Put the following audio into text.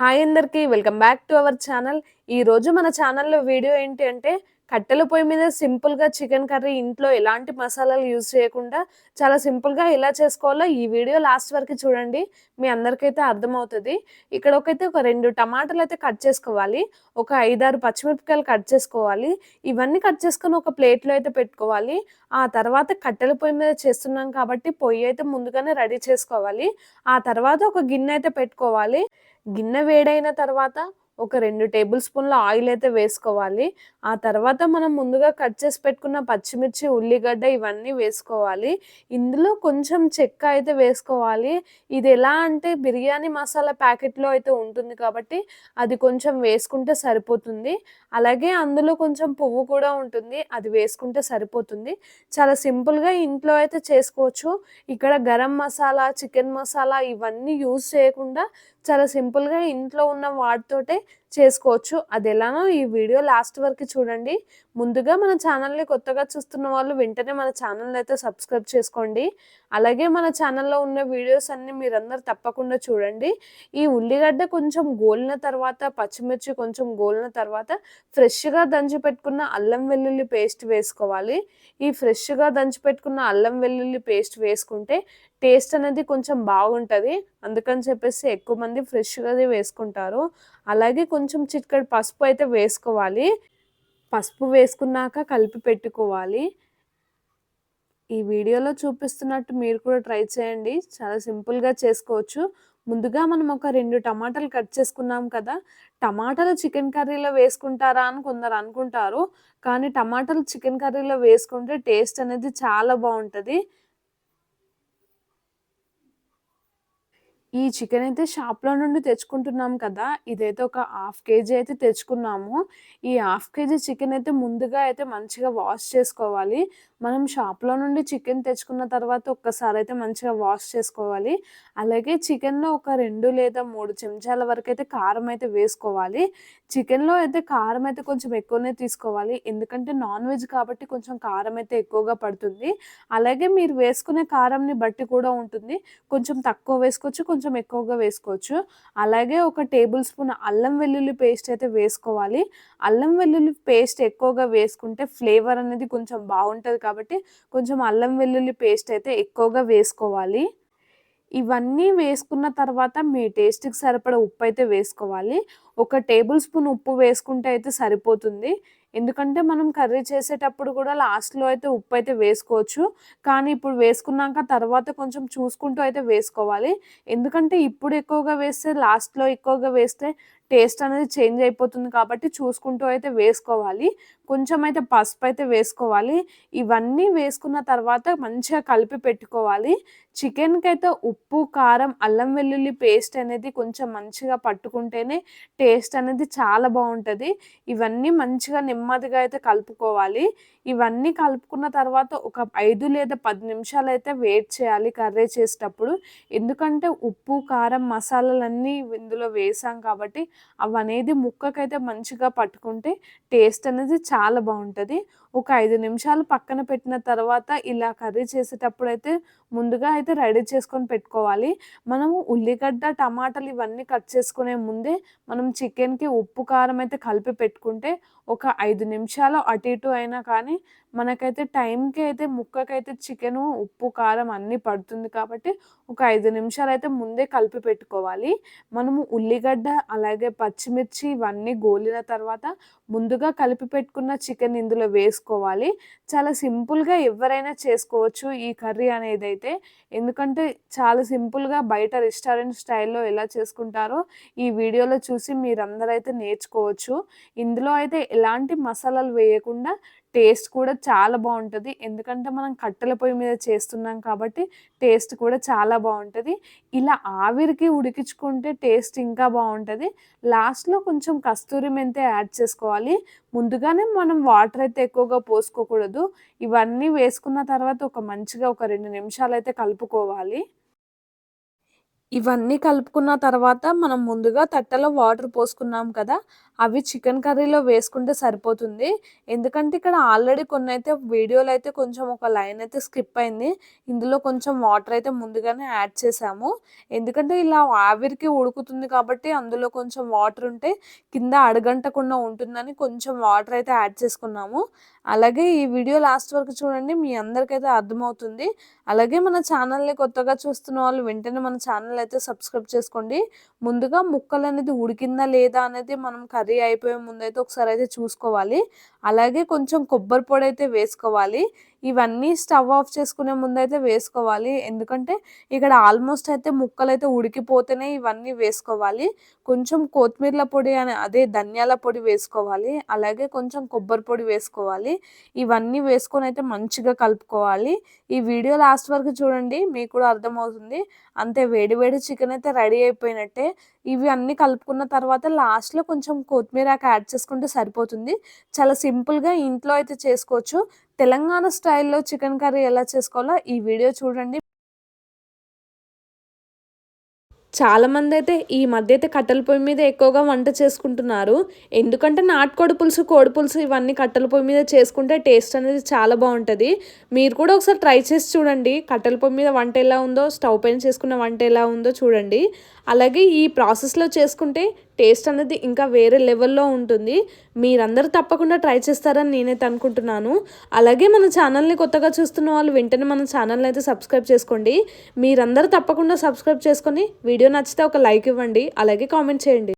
Hi అందరికీ welcome back to our channel. ఈరోజు మన ఛానల్లో వీడియో ఏంటి అంటే కట్టెల పొయ్యి మీద సింపుల్గా చికెన్ కర్రీ ఇంట్లో ఎలాంటి మసాలాలు యూజ్ చేయకుండా చాలా సింపుల్గా ఎలా చేసుకోవాలో ఈ వీడియో లాస్ట్ వరకు చూడండి. మీ అందరికైతే అర్థమవుతుంది. ఇక్కడ ఒకైతే ఒక రెండు టమాటాలు అయితే కట్ చేసుకోవాలి. ఒక ఐదారు పచ్చిమిరపకాయలు కట్ చేసుకోవాలి. ఇవన్నీ కట్ చేసుకొని ఒక ప్లేట్లో అయితే పెట్టుకోవాలి. ఆ తర్వాత కట్టెల పొయ్యి మీద చేస్తున్నాం కాబట్టి పొయ్యి అయితే ముందుగానే రెడీ చేసుకోవాలి. ఆ తర్వాత ఒక గిన్నె అయితే పెట్టుకోవాలి. గిన్నె వేడైన తర్వాత ఒక రెండు టేబుల్ స్పూన్ల ఆయిల్ అయితే వేసుకోవాలి. ఆ తర్వాత మనం ముందుగా కట్ చేసి పెట్టుకున్న పచ్చిమిర్చి ఉల్లిగడ్డ ఇవన్నీ వేసుకోవాలి. ఇందులో కొంచెం చెక్క అయితే వేసుకోవాలి. ఇది ఎలా అంటే బిర్యానీ మసాలా ప్యాకెట్లో అయితే ఉంటుంది కాబట్టి అది కొంచెం వేసుకుంటే సరిపోతుంది. అలాగే అందులో కొంచెం పువ్వు కూడా ఉంటుంది అది వేసుకుంటే సరిపోతుంది. చాలా సింపుల్గా ఇంట్లో అయితే చేసుకోవచ్చు. ఇక్కడ గరం మసాలా చికెన్ మసాలా ఇవన్నీ యూజ్ చేయకుండా చాలా సింపుల్గా ఇంట్లో ఉన్న వాటితోటే చేసుకోవచ్చు. అది ఎలానో ఈ వీడియో లాస్ట్ వరకు చూడండి. ముందుగా మన ఛానల్ని కొత్తగా చూస్తున్న వాళ్ళు వెంటనే మన ఛానల్ని అయితే సబ్స్క్రైబ్ చేసుకోండి. అలాగే మన ఛానల్లో ఉన్న వీడియోస్ అన్నీ మీరందరూ తప్పకుండా చూడండి. ఈ ఉల్లిగడ్డ కొంచెం గోలిన తర్వాత పచ్చిమిర్చి కొంచెం గోలిన తర్వాత ఫ్రెష్గా దంచి పెట్టుకున్న అల్లం వెల్లుల్లి పేస్ట్ వేసుకోవాలి. ఈ ఫ్రెష్గా దంచి పెట్టుకున్న అల్లం వెల్లుల్లి పేస్ట్ వేసుకుంటే టేస్ట్ అనేది కొంచెం బాగుంటుంది. అందుకని చెప్పేసి ఎక్కువ మంది ఫ్రెష్గా వేసుకుంటారు. అలాగే కొంచెం చిక్కడి పసుపు అయితే వేసుకోవాలి. పసుపు వేసుకున్నాక కలిపి పెట్టుకోవాలి. ఈ వీడియోలో చూపిస్తున్నట్టు మీరు కూడా ట్రై చేయండి. చాలా సింపుల్గా చేసుకోవచ్చు. ముందుగా మనం ఒక రెండు టమాటాలు కట్ చేసుకున్నాం కదా. టమాటాలు చికెన్ కర్రీలో వేసుకుంటారా అని కొందరు అనుకుంటారు. కానీ టమాటాలు చికెన్ కర్రీలో వేసుకుంటే టేస్ట్ అనేది చాలా బాగుంటుంది. ఈ చికెన్ అయితే షాప్లో నుండి తెచ్చుకుంటున్నాం కదా. ఇదైతే ఒక హాఫ్ కేజీ అయితే తెచ్చుకున్నాము. ఈ హాఫ్ కేజీ చికెన్ అయితే ముందుగా అయితే మంచిగా వాష్ చేసుకోవాలి. మనం షాప్లో నుండి చికెన్ తెచ్చుకున్న తర్వాత ఒక్కసారి అయితే మంచిగా వాష్ చేసుకోవాలి. అలాగే చికెన్లో ఒక రెండు లేదా మూడు చెంచాల వరకు అయితే కారం అయితే వేసుకోవాలి. చికెన్లో అయితే కారం అయితే కొంచెం ఎక్కువనే తీసుకోవాలి. ఎందుకంటే నాన్ వెజ్ కాబట్టి కొంచెం కారం అయితే ఎక్కువగా పడుతుంది. అలాగే మీరు వేసుకునే కారంని బట్టి కూడా ఉంటుంది. కొంచెం తక్కువ వేసుకోవచ్చు కొంచెం ఎక్కువగా వేసుకోవచ్చు. అలాగే ఒక టేబుల్ స్పూన్ అల్లం వెల్లుల్లి పేస్ట్ అయితే వేసుకోవాలి. అల్లం వెల్లుల్లి పేస్ట్ ఎక్కువగా వేసుకుంటే ఫ్లేవర్ అనేది కొంచెం బాగుంటుంది కాబట్టి కాబట్టి కొంచెం అల్లం వెల్లుల్లి పేస్ట్ అయితే ఎక్కువగా వేసుకోవాలి. ఇవన్నీ వేసుకున్న తర్వాత మీ టేస్ట్కి సరిపడ ఉప్పు అయితే వేసుకోవాలి. ఒక టేబుల్ స్పూన్ ఉప్పు వేసుకుంటే అయితే సరిపోతుంది. ఎందుకంటే మనం కర్రీ చేసేటప్పుడు కూడా లాస్ట్లో అయితే ఉప్పు అయితే వేసుకోవచ్చు. కానీ ఇప్పుడు వేసుకున్నాక తర్వాత కొంచెం చూసుకుంటూ అయితే వేసుకోవాలి. ఎందుకంటే ఇప్పుడు ఎక్కువగా వేస్తే లాస్ట్లో ఎక్కువగా వేస్తే టేస్ట్ అనేది చేంజ్ అయిపోతుంది కాబట్టి చూసుకుంటూ అయితే వేసుకోవాలి. కొంచెం అయితే పసుపు అయితే వేసుకోవాలి. ఇవన్నీ వేసుకున్న తర్వాత మంచిగా కలిపి పెట్టుకోవాలి. చికెన్కి అయితే ఉప్పు కారం అల్లం వెల్లుల్లి పేస్ట్ అనేది కొంచెం మంచిగా పట్టుకుంటేనే టేస్ట్ అనేది చాలా బాగుంటుంది. ఇవన్నీ మంచిగా నెమ్మదిగా అయితే కలుపుకోవాలి. ఇవన్నీ కలుపుకున్న తర్వాత ఒక ఐదు లేదా పది నిమిషాలు అయితే వెయిట్ చేయాలి కర్రీ చేసేటప్పుడు. ఎందుకంటే ఉప్పు కారం మసాలాలన్నీ ఇందులో వేసాం కాబట్టి అవి అనేది ముక్కకైతే మంచిగా పట్టుకుంటే టేస్ట్ అనేది చాలా బాగుంటుంది. ఒక ఐదు నిమిషాలు పక్కన పెట్టిన తర్వాత ఇలా కర్రీ చేసేటప్పుడు అయితే ముందుగా అయితే రెడీ చేసుకొని పెట్టుకోవాలి. మనము ఉల్లిగడ్డ టమాటాలు ఇవన్నీ కట్ చేసుకునే ముందే మనం చికెన్కి ఉప్పు కారం అయితే కలిపి పెట్టుకుంటే ఒక ఐదు నిమిషాలు అటు ఇటు అయినా కానీ మనకైతే టైంకి అయితే ముక్కకైతే చికెను ఉప్పు కారం అన్నీ పడుతుంది కాబట్టి ఒక ఐదు నిమిషాలు అయితే ముందే కలిపి పెట్టుకోవాలి. మనము ఉల్లిగడ్డ అలాగే పచ్చిమిర్చి ఇవన్నీ గోలిన తర్వాత ముందుగా కలిపి పెట్టుకున్న చికెన్ ఇందులో చేసుకోవాలి. చాలా సింపుల్గా ఎవరైనా చేసుకోవచ్చు ఈ కర్రీ అనేది అయితే ఎందుకంటే చాలా సింపుల్గా బయట రెస్టారెంట్ స్టైల్లో ఎలా చేసుకుంటారో ఈ వీడియోలో చూసి మీరందరూ అయితే నేర్చుకోవచ్చు. ఇందులో అయితే ఎలాంటి మసాలాలు వేయకుండా టేస్ట్ కూడా చాలా బాగుంటుంది. ఎందుకంటే మనం కట్టెల పొయ్యి మీద చేస్తున్నాం కాబట్టి టేస్ట్ కూడా చాలా బాగుంటుంది. ఇలా ఆవిరికి ఉడికించుకుంటే టేస్ట్ ఇంకా బాగుంటుంది. లాస్ట్లో కొంచెం కస్తూరి మెంతే యాడ్ చేసుకోవాలి. ముందుగానే మనం వాటర్ అయితే ఎక్కువగా పోసుకోకూడదు. ఇవన్నీ వేసుకున్న తర్వాత ఒక మంచిగా ఒక రెండు నిమిషాలు అయితే కలుపుకోవాలి. ఇవన్నీ కలుపుకున్న తర్వాత మనం ముందుగా తట్టలో వాటర్ పోసుకున్నాం కదా అవి చికెన్ కర్రీలో వేసుకుంటే సరిపోతుంది. ఎందుకంటే ఇక్కడ ఆల్రెడీ కొన్ని అయితే వీడియోలో అయితే కొంచెం ఒక లైన్ అయితే స్కిప్ అయింది. ఇందులో కొంచెం వాటర్ అయితే ముందుగానే యాడ్ చేసాము. ఎందుకంటే ఇలా ఆవిరికి ఉడుకుతుంది కాబట్టి అందులో కొంచెం వాటర్ ఉంటే కింద అడగంటకుండా ఉంటుందని కొంచెం వాటర్ అయితే యాడ్ చేసుకున్నాము. అలాగే ఈ వీడియో లాస్ట్ వరకు చూడండి మీ అందరికైతే అర్థమవుతుంది. అలాగే మన ఛానల్ని కొత్తగా చూస్తున్న వాళ్ళు వెంటనే మన ఛానల్ అయితే సబ్స్క్రైబ్ చేసుకోండి. ముందుగా ముక్కలు అనేది ఉడికిందా లేదా అనేది మనం కర్రీ అయిపోయే ముందు అయితే ఒకసారి అయితే చూసుకోవాలి. అలాగే కొంచెం కొబ్బరి పొడి అయితే వేసుకోవాలి. ఇవన్నీ స్టవ్ ఆఫ్ చేసుకునే ముందు అయితే వేసుకోవాలి. ఎందుకంటే ఇక్కడ ఆల్మోస్ట్ అయితే ముక్కలు అయితే ఉడికిపోతేనే ఇవన్నీ వేసుకోవాలి. కొంచెం కొత్తిమీరల పొడి అని అదే ధనియాల పొడి వేసుకోవాలి. అలాగే కొంచెం కొబ్బరి పొడి వేసుకోవాలి. ఇవన్నీ వేసుకొని అయితే మంచిగా కలుపుకోవాలి. ఈ వీడియో లాస్ట్ వరకు చూడండి మీకు కూడా అర్థమవుతుంది. అంతే వేడి వేడి చికెన్ అయితే రెడీ అయిపోయినట్టే. ఇవి అన్నీ కలుపుకున్న తర్వాత లాస్ట్లో కొంచెం కొత్తిమీర యాడ్ చేసుకుంటే సరిపోతుంది. చాలా సింపుల్గా ఇంట్లో అయితే చేసుకోవచ్చు. తెలంగాణ స్టైల్లో చికెన్ కర్రీ ఎలా చేసుకోవాలో ఈ వీడియో చూడండి. చాలామంది అయితే ఈ మధ్య అయితే కట్టెల పొయ్యి మీద ఎక్కువగా వంట చేసుకుంటున్నారు. ఎందుకంటే నాటుకోడి పులుసు కోడి పులుసు ఇవన్నీ కట్టెల పొయ్యి మీద చేసుకుంటే టేస్ట్ అనేది చాలా బాగుంటుంది. మీరు కూడా ఒకసారి ట్రై చేసి చూడండి. కట్టెల పొయ్యి మీద వంట ఎలా ఉందో స్టవ్ పైన చేసుకున్న వంట ఎలా ఉందో చూడండి. అలాగే ఈ ప్రాసెస్లో చేసుకుంటే టేస్ట్ అనేది ఇంకా వేరే లెవెల్లో ఉంటుంది. మీరందరూ తప్పకుండా ట్రై చేస్తారని నేనైతే అనుకుంటున్నాను. అలాగే మన ఛానల్ని కొత్తగా చూస్తున్న వాళ్ళు వెంటనే మన ఛానల్ని అయితే సబ్స్క్రైబ్ చేసుకోండి. మీరందరూ తప్పకుండా సబ్స్క్రైబ్ చేసుకొని వీడియో నచ్చితే ఒక లైక్ ఇవ్వండి. అలాగే కామెంట్ చేయండి.